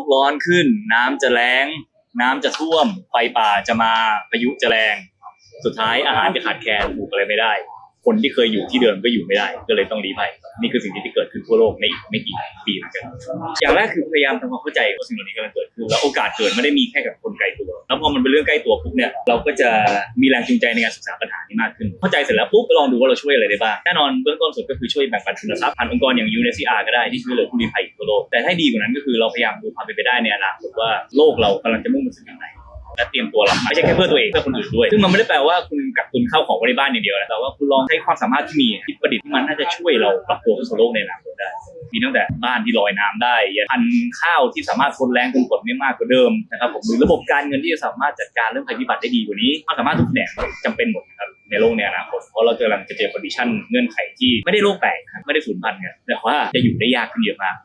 กร้อนขึ้น น้ำจะแล้ง น้ำจะท่วมไฟป่าจะมาพายุจะแรง สุดท้ายอาหารจะขาดแคลนปลูกอะไรไม่ได้ คนที่เคยอยู่ที่เดิมก็อยู่ไม่ได้ ก็เลยต้องรีภัยนี่คือสิ่งที่เกิดขึ้นทั่วโลกในอีกไม่กี่ปีเหมือนกันอย่างแรกคือพยายามทำความเข้าใจว่าสิ่งเหล่านี้กำลังเกิดขึ้นแล้วโอกาสเกิดไม่ได้มีแค่กับคนไกลตัว แล้วพอมันเป็นเรื่องใกล้ตัวปุ๊บเนี่ยเราก็จะมีแรงจูงใจในการศึกษาปัญหานี้มากขึ้น เข้าใจเสร็จแล้วปุ๊บก็ลองดูว่าเราช่วยอะไรได้บ้าง แน่นอนเบื้องต้นสุดก็คือช่วยแบ่งปันทุนทรัพย์ผ่านองค์กรอย่าง UNHCR ก็ได้ที่ช่วยเหลือผู้ลี้ภัยทั่วโลกแต่ให้ดีกว่านั้นก็คือเราพยายามดูความเป็นไปได้ในอนาคตว่าโลกเรากำลังจะมุ่งไปสู่ทางไหน และเตรียมตัวรับไม่ใช่แค่เพื่อตัวเองเพื่อคนอื่นด้วย ซึ่งมันไม่ได้แปลว่าคุณกักตุนข้าวของไว้ในบ้านอย่างเดียวนะแต่ว่าคุณลองใช้ความสามารถที่มีที่ประดิษฐ์ที่มันน่าจะช่วยเราปรับตัวเข้าสู่โลกในอนาคตได้มีตั้งแต่บ้านที่ลอยน้ำได้ยันพันข้าวที่สามารถทนแรงทนฝนได้มากกว่าเดิมนะครับผมหรือระบบการเงินที่จะสามารถจัดการเรื่องภัยพิบัติได้ดีกว่านี้ความสามารถทุกแขนงจำเป็นหมดนะครับในโลกในอนาคตเพราะเรากำลังจะเจอคอนดิชันเงื่อนไขที่ไม่ได้โลกแตกไม่ได้สูญพันธุ์กันแต่ว่าจะอยู่ได้ยากขึ้นเยอะมาก